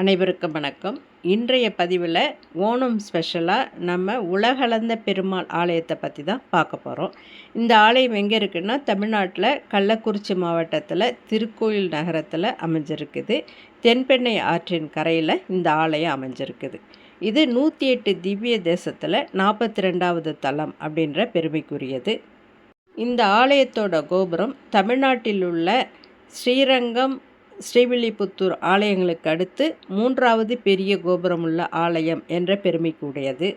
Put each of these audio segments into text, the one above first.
அனைவருக்கும் வணக்கம். இன்றைய பதிவில் ஓணம் ஸ்பெஷலாக நம்ம உலகளந்த பெருமாள் ஆலயத்தை பற்றி தான் பார்க்க போகிறோம் இந்த ஆலயம் எங்கே இருக்குன்னா தமிழ்நாட்டில் கள்ளக்குறிச்சி மாவட்டத்தில் திருக்கோயில் நகரத்தில் அமைஞ்சிருக்குது. தென்பெண்ணை ஆற்றின் கரையில் இந்த ஆலயம் அமைஞ்சிருக்குது. இது நூற்றி எட்டு திவ்ய தேசத்தில் நாற்பத்தி ரெண்டாவது தலம் அப்படின்ற பெருமைக்குரியது. இந்த ஆலயத்தோட கோபுரம் தமிழ்நாட்டில் உள்ள ஸ்ரீரங்கம் ஸ்ரீவில்லிபுத்தூர் ஆலயங்களுக்கு அடுத்து மூன்றாவது பெரிய கோபுரமுள்ள ஆலயம் என்ற பெருமைக்குடையது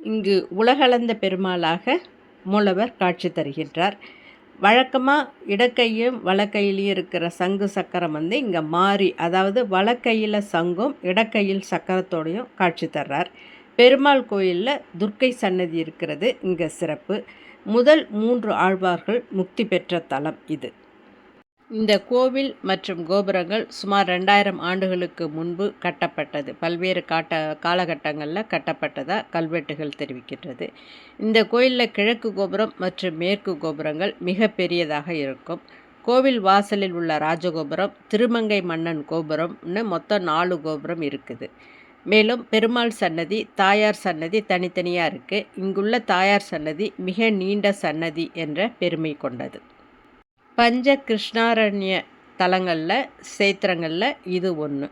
இங்கு உலகளந்த பெருமாளாக மூலவர் காட்சி தருகின்றார். வழக்கமாக இடக்கையும் வலக்கையிலையும் இருக்கிற சங்கு சக்கரம் வந்து இங்கே மாறி அதாவது வலக்கையில் சங்கும் இடக்கையில் சக்கரத்தோடையும் காட்சி தர்றார். பெருமாள் கோயிலில் துர்க்கை சன்னதி இருக்கிறது இங்கே சிறப்பு. முதல் மூன்று ஆழ்வார்கள் முக்தி பெற்ற தலம் இது. இந்த கோவில் மற்றும் கோபுரங்கள் சுமார் ரெண்டாயிரம் ஆண்டுகளுக்கு முன்பு கட்டப்பட்டது. பல்வேறு காட்ட காலகட்டங்களில் கட்டப்பட்டதாக கல்வெட்டுகள் தெரிவிக்கின்றது. இந்த கோயிலில் கிழக்கு கோபுரம் மற்றும் மேற்கு கோபுரங்கள் மிக பெரியதாக இருக்கும். கோவில் வாசலில் உள்ள ராஜகோபுரம் திருமங்கை மன்னன் கோபுரம்னு மொத்தம் நாலு கோபுரம் இருக்குது. மேலும் பெருமாள் சன்னதி தாயார் சன்னதி தனித்தனியாக இருக்குது இங்குள்ள தாயார் சன்னதி மிக நீண்ட சன்னதி என்ற பெருமை கொண்டது. பஞ்ச கிருஷ்ணாரண்ய தலங்களில் சேத்திரங்களில் இது ஒன்று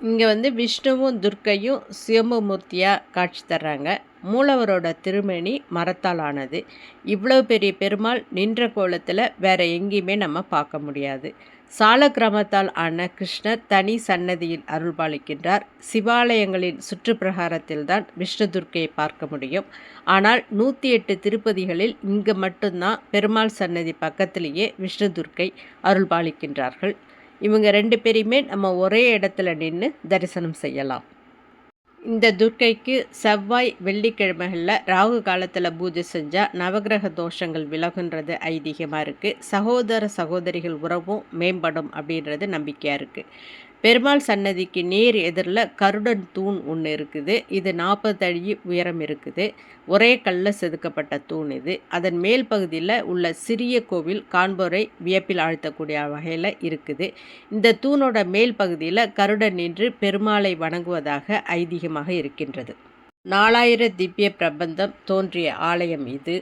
இங்கே வந்து விஷ்ணுவும் துர்க்கையும் சிவமூர்த்தியாக காட்சி தர்றாங்க. மூலவரோட திருமணி மரத்தால் ஆனது இவ்வளோ பெரிய பெருமாள் நின்ற கோலத்தில் வேறு எங்கேயுமே நம்ம பார்க்க முடியாது. சாலக்கிரமத்தால் கிராமத்தால் ஆன கிருஷ்ணர் தனி சன்னதியில் அருள்பாலிக்கின்றார். சிவாலயங்களின் சுற்றுப்பிரகாரத்தில்தான் விஷ்ணு துர்க்கையை பார்க்க முடியும். ஆனால் நூற்றி எட்டு திருப்பதிகளில் இங்கு மட்டும்தான் பெருமாள் சன்னதி பக்கத்திலேயே விஷ்ணு துர்க்கை அருள்பாலிக்கின்றார்கள். இவங்க ரெண்டு பேரையுமே நம்ம ஒரே இடத்துல நின்று தரிசனம் செய்யலாம். இந்த துர்க்கைக்கு செவ்வாய் வெள்ளிக்கிழமைகளில் ராகு காலத்தில் பூஜை செஞ்சால் நவகிரக தோஷங்கள் விலகுன்றது ஐதீகமாக இருக்குது சகோதர சகோதரிகள் உறவும் மேம்படும் அப்படின்றது நம்பிக்கையாக இருக்குது பெருமாள் சன்னதிக்கு நேர் எதிரில் கருடன் தூண் ஒன்று இருக்குது. இது நாற்பது அடி உயரம் இருக்குது. ஒரே கல்லில் செதுக்கப்பட்ட தூண் இது. அதன் மேல் பகுதியில் உள்ள சிறிய கோவில் காண்போரை வியப்பில் ஆழ்த்தக்கூடிய வகையில் இருக்குது. இந்த தூணோட மேல் பகுதியில் கருடன் நின்று பெருமாளை வணங்குவதாக ஐதீகமாக இருக்கின்றது. நாலாயிர திவ்ய பிரபந்தம் தோன்றிய ஆலயம் இது.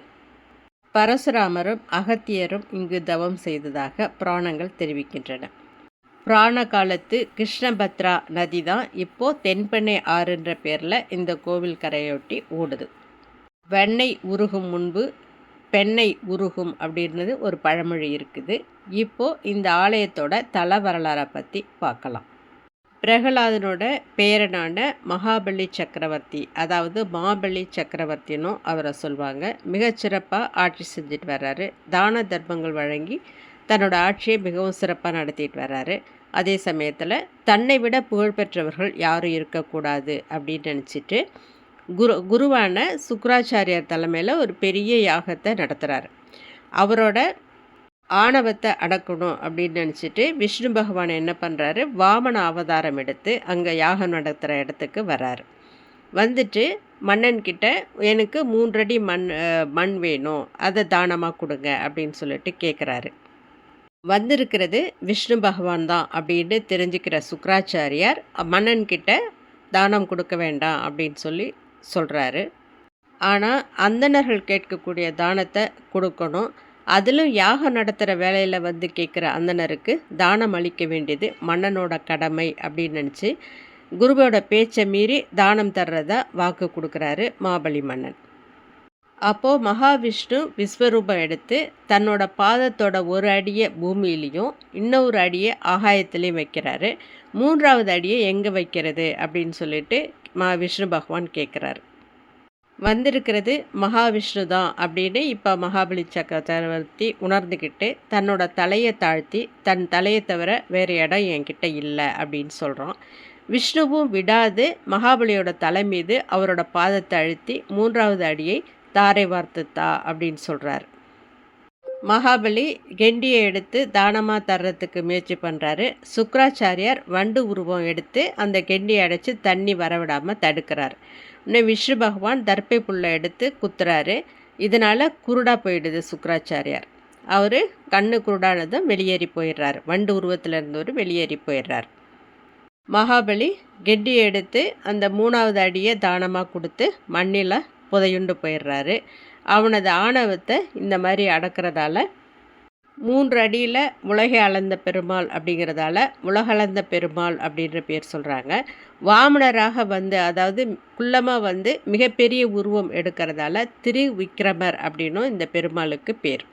பரசுராமரும் அகத்தியரும் இங்கு தவம் செய்ததாக புராணங்கள் தெரிவிக்கின்றன. புராண காலத்து கிருஷ்ணபத்ரா நதி தான் இப்போது தென்பெண்ணை ஆறுன்ற பேரில் இந்த கோவில் கரையொட்டி ஓடுது. வெண்ணெய் உருகும் முன்பு பெண்ணை உருகும் அப்படின்றது ஒரு பழமொழி இருக்குது. இப்போது இந்த ஆலயத்தோட தல வரலாறை பற்றி பார்க்கலாம். பிரகலாதனோட பேரனான மகாபலி சக்கரவர்த்தி அதாவது மாபலி சக்கரவர்த்தினும் அவரை சொல்லுவாங்க மிகச்சிறப்பாக ஆட்சி செஞ்சுட்டு வர்றாரு. தான தர்மங்கள் வழங்கி தன்னோட ஆட்சியை மிகவும் சிறப்பாக நடத்திட்டு வர்றாரு. அதே சமயத்தில் தன்னை விட புகழ்பெற்றவர்கள் யாரும் இருக்கக்கூடாது அப்படின்னு நினச்சிட்டு குரு குருவான சுக்கராச்சாரியார் தலைமையில் ஒரு பெரிய யாகத்தை நடத்துகிறார் அவரோட ஆணவத்தை அடக்கணும் அப்படின்னு நினச்சிட்டு விஷ்ணு பகவான் என்ன பண்ணுறாரு வாமன அவதாரம் எடுத்து அங்கே யாகம் நடத்துகிற இடத்துக்கு வர்றாரு. வந்துட்டு மன்னன்கிட்ட எனக்கு மூன்றடி மண் மண் வேணும் அதை தானமாக கொடுங்க அப்படின்னு சொல்லிட்டு கேட்குறாரு வந்திருக்கிறது விஷ்ணு பகவான் தான் அப்படின்னு தெரிஞ்சுக்கிற சுக்கராச்சாரியார் மன்னன்கிட்ட தானம் கொடுக்க வேண்டாம் அப்படின்னு சொல்லி சொல்கிறாரு ஆனால் அந்தணர்கள் கேட்கக்கூடிய தானத்தை கொடுக்கணும். அதிலும் யாகம் நடத்துகிற வேலையில் வந்து கேட்குற அந்தனருக்கு தானம் அளிக்க வேண்டியது மன்னனோட கடமை அப்படின்னு நினச்சி குருவோட பேச்சை மீறி தானம் தர்றதா வாக்கு கொடுக்குறாரு மாபலி மன்னன் அப்போது மகாவிஷ்ணு விஸ்வரூபம் எடுத்து தன்னோட பாதத்தோட ஒரு அடியை பூமியிலையும் இன்னொரு அடியை ஆகாயத்துலேயும் வைக்கிறாரு. மூன்றாவது அடியை எங்கே வைக்கிறது அப்படின்னு சொல்லிட்டு மா விஷ்ணு பகவான் கேட்குறாரு வந்திருக்கிறது மகாவிஷ்ணு தான் அப்படின்னு இப்போ மகாபலி சக்கரவர்த்தி உணர்ந்துக்கிட்டு தன்னோட தலையை தாழ்த்தி தன் தலையை தவிர வேறு இடம் என்கிட்ட இல்லை அப்படின்னு சொல்கிறோம் விஷ்ணுவும் விடாது மகாபலியோட தலை மீது அவரோட பாதத்தை அழுத்தி மூன்றாவது அடியை தாரை வார்த்து தா அப்படின்னு சொல்கிறார் மகாபலி கெண்டியை எடுத்து தானமாக தர்றதுக்கு முயற்சி பண்ணுறாரு சுக்கராச்சாரியார் வண்டு உருவம் எடுத்து அந்த கெண்டியை அடைச்சி தண்ணி வரவிடாமல் தடுக்கிறார். இன்னும் விஷ்ணு பகவான் தர்ப்பை புல்லை எடுத்து குத்துறாரு. இதனால் குருடாக போயிடுது சுக்கராச்சாரியார். அவர் கண்ணு குருடானதும் வெளியேறி போயிடுறார். வண்டு உருவத்தில் இருந்தவர் வெளியேறி போயிடுறார். மகாபலி கெட்டியை எடுத்து அந்த மூணாவது அடியை தானமாக கொடுத்து மண்ணில் புதையுண்டு போயிடுறாரு. அவனது ஆணவத்தை இந்த மாதிரி அடக்கிறதால மூன்று அடியில் உலகை அளந்த பெருமாள் அப்படிங்கிறதால உலகளந்த பெருமாள் அப்படின்ற பேர் சொல்கிறாங்க வாமனராக வந்து அதாவது குள்ளமாக வந்து மிகப்பெரிய உருவம் எடுக்கிறதால திருவிக்ரமர் அப்படின்னும் இந்த பெருமாளுக்கு பேர்.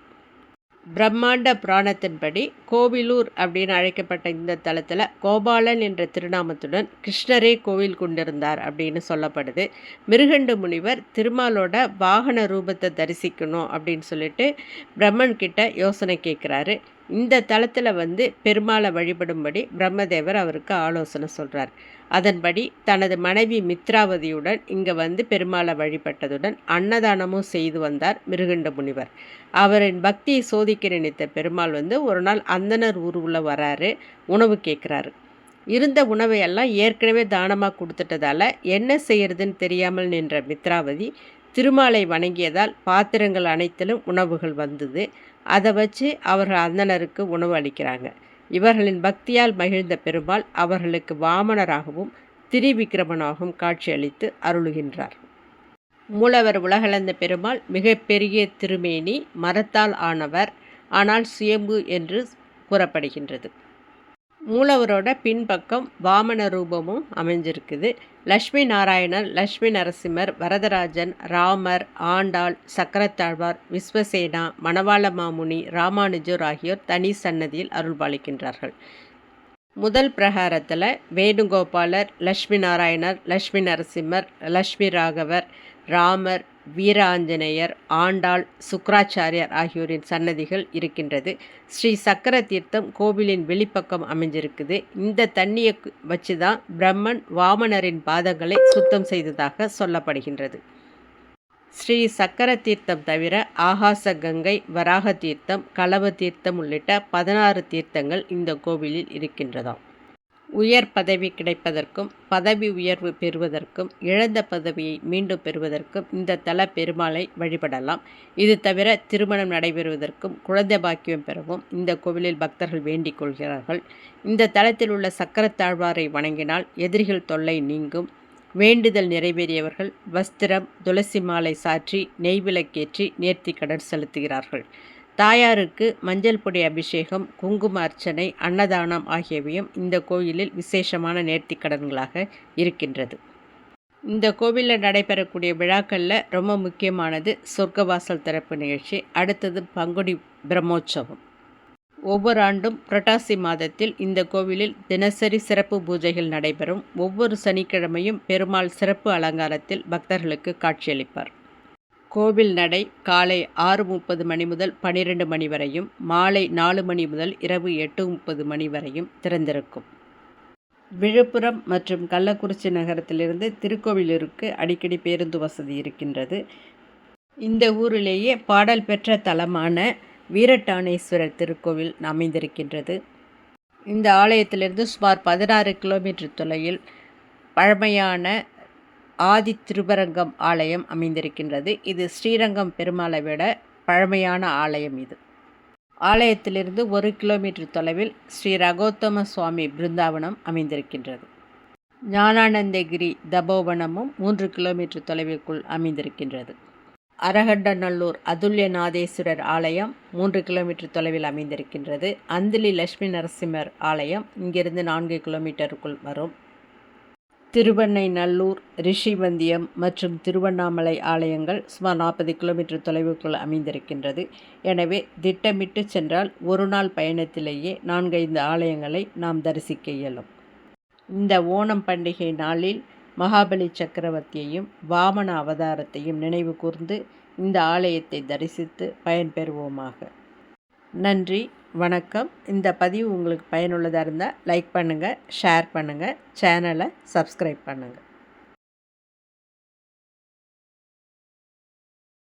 பிரம்மாண்ட புராணத்தின்படி கோவிலூர் அப்படின்னு அழைக்கப்பட்ட இந்த தலத்தில் கோபாலன் என்ற திருநாமத்துடன் கிருஷ்ணரே கோவில் கொண்டிருந்தார் அப்படின்னு சொல்லப்படுது. மிருகண்டு முனிவர் திருமாலோட வாகன ரூபத்தை தரிசிக்கணும் அப்படின்னு சொல்லிட்டு பிரம்மன் கிட்ட யோசனை கேட்குறாரு இந்த தளத்தில் வந்து பெருமாளை வழிபடும்படி பிரம்மதேவர் அவருக்கு ஆலோசனை சொல்கிறார் அதன்படி தனது மனைவி மித்ராவதியுடன் இங்கே வந்து பெருமாளை வழிபட்டதுடன் அன்னதானமும் செய்து வந்தார் மிருகண்ட முனிவர். அவரின் பக்தியை சோதிக்க நினைத்த பெருமாள் வந்து ஒரு நாள் அந்தனர் ஊருவில் வராரு உணவு கேட்குறாரு இருந்த உணவையெல்லாம் ஏற்கனவே தானமாக கொடுத்துட்டதால என்ன செய்யறதுன்னு தெரியாமல் நின்ற மித்ராவதி திருமாலை வணங்கியதால் பாத்திரங்கள் அனைத்திலும் உணவுகள் வந்தது. அதை வச்சு அவர்கள் அந்தனருக்கு உணவு அளிக்கிறாங்க. இவர்களின் பக்தியால் மகிழ்ந்த பெருமாள் அவர்களுக்கு வாமனராகவும் திரிவிக்ரமனாகவும் காட்சியளித்து அருளுகின்றார். மூலவர் உலகளந்த பெருமாள் மிகப்பெரிய திருமேனி மரத்தால் ஆனவர் ஆனால் சுயம்பு என்று கூறப்படுகின்றது. மூலவரோட பின்பக்கம் வாமன ரூபமும் அமைஞ்சிருக்குது. லக்ஷ்மி நாராயணர் லக்ஷ்மி நரசிம்மர் வரதராஜன் ராமர் ஆண்டாள் சக்கரத்தாழ்வார் விஸ்வசேனா மணவாள மாமுனி ராமானுஜர் ஆகியோர் தனி சன்னதியில் அருள்பாலிக்கின்றார்கள். முதல் பிரகாரத்தில் வேணுகோபாலர் லக்ஷ்மி நாராயணர் லக்ஷ்மி நரசிம்மர் லக்ஷ்மி ராகவர் ராமர் வீராஞ்சநேயர் ஆண்டாள் சுக்கராச்சாரியார் ஆகியோரின் சன்னதிகள் இருக்கின்றது. ஸ்ரீ சக்கர தீர்த்தம் கோவிலின் வெளிப்பக்கம் அமைஞ்சிருக்குது இந்த தண்ணியை வச்சு தான் பிரம்மன் வாமனரின் பாதங்களை சுத்தம் செய்ததாக சொல்லப்படுகின்றது. ஸ்ரீ சக்கர தீர்த்தம் தவிர ஆகாச கங்கை வராக தீர்த்தம் கலவ தீர்த்தம் உள்ளிட்ட பதினாறு தீர்த்தங்கள் இந்த கோவிலில் இருக்கின்றதாம். உயர் பதவி கிடைப்பதற்கும் பதவி உயர்வு பெறுவதற்கும் இழந்த பதவியை மீண்டும் பெறுவதற்கும் இந்த தல பெருமாளை வழிபடலாம். இது தவிர திருமணம் நடைபெறுவதற்கும் குழந்தை பாக்கியம் பெறவும் இந்த கோவிலில் பக்தர்கள் வேண்டிக் கொள்கிறார்கள். இந்த தலத்தில் உள்ள சக்கரத்தாழ்வாரை வணங்கினால் எதிரிகள் தொல்லை நீங்கும். வேண்டுதல் நிறைவேறியவர்கள் வஸ்திரம் துளசி மாலை சாற்றி நெய்விளக்கேற்றி நேர்த்தி கடன் செலுத்துகிறார்கள். தாயாருக்கு மஞ்சள் பொடி அபிஷேகம் குங்கும அர்ச்சனை அன்னதானம் ஆகியவையும் இந்த கோயிலில் விசேஷமான நேர்த்திக்கடன்களாக இருக்கின்றது. இந்த கோவிலில் நடைபெறக்கூடிய விழாக்களில் ரொம்ப முக்கியமானது சொர்க்கவாசல் திறப்பு நிகழ்ச்சி அடுத்தது பங்குடி பிரம்மோற்சவம். ஒவ்வொரு ஆண்டும் புரட்டாசி மாதத்தில் இந்த கோவிலில் தினசரி சிறப்பு பூஜைகள் நடைபெறும். ஒவ்வொரு சனிக்கிழமையும் பெருமாள் சிறப்பு அலங்காரத்தில் பக்தர்களுக்கு காட்சியளிப்பார். கோவில் நடை காலை ஆறு முப்பது மணி முதல் பனிரெண்டு மணி வரையும் மாலை நாலு மணி முதல் இரவு எட்டு முப்பது மணி வரையும் திறந்திருக்கும். விழுப்புரம் மற்றும் கள்ளக்குறிச்சி நகரத்திலிருந்து திருக்கோவிலூருக்கு அடிக்கடி பேருந்து வசதி இருக்கின்றது. இந்த ஊரிலேயே பாடல் பெற்ற தலமான வீரட்டானேஸ்வரர் திருக்கோவில் அமைந்திருக்கின்றது. இந்த ஆலயத்திலிருந்து சுமார் பதினாறு கிலோமீட்டர் தொலைவில் பழமையான ஆதி திருபரங்கம் ஆலயம் அமைந்திருக்கின்றது. இது ஸ்ரீரங்கம் பெருமாளை விட பழமையான ஆலயம் இது. ஆலயத்திலிருந்து ஒரு கிலோமீட்டர் தொலைவில் ஸ்ரீ ரகோத்தம சுவாமி பிருந்தாவனம் அமைந்திருக்கின்றது. ஞானானந்தகிரி தபோவனமும் மூன்று கிலோமீட்டர் தொலைவிற்குள் அமைந்திருக்கின்றது. அரகண்டநல்லூர் அதுல்யநாதேஸ்வரர் ஆலயம் மூன்று கிலோமீட்டர் தொலைவில் அமைந்திருக்கின்றது. அந்திலி லட்சுமி நரசிம்மர் ஆலயம் இங்கிருந்து நான்கு கிலோமீட்டருக்குள் வரும். திருவெண்ணை நல்லூர் ரிஷிவந்தியம் மற்றும் திருவண்ணாமலை ஆலயங்கள் சுமார் நாற்பது கிலோமீட்டர் தொலைவுக்குள் அமைந்திருக்கின்றது. எனவே திட்டமிட்டு சென்றால் ஒரு நாள் பயணத்திலேயே நான்கைந்து ஆலயங்களை நாம் தரிசிக்க இயலும். இந்த ஓணம் பண்டிகை நாளில் மகாபலி சக்கரவர்த்தியையும் வாமன அவதாரத்தையும் நினைவு கூர்ந்து இந்த ஆலயத்தை தரிசித்து பயன்பெறுவோமாக. நன்றி. வணக்கம். இந்த பதிவு உங்களுக்கு பயனுள்ளதாக இருந்தால் லைக் பண்ணுங்கள் ஷேர் பண்ணுங்கள் சேனலை சப்ஸ்கிரைப் பண்ணுங்கள்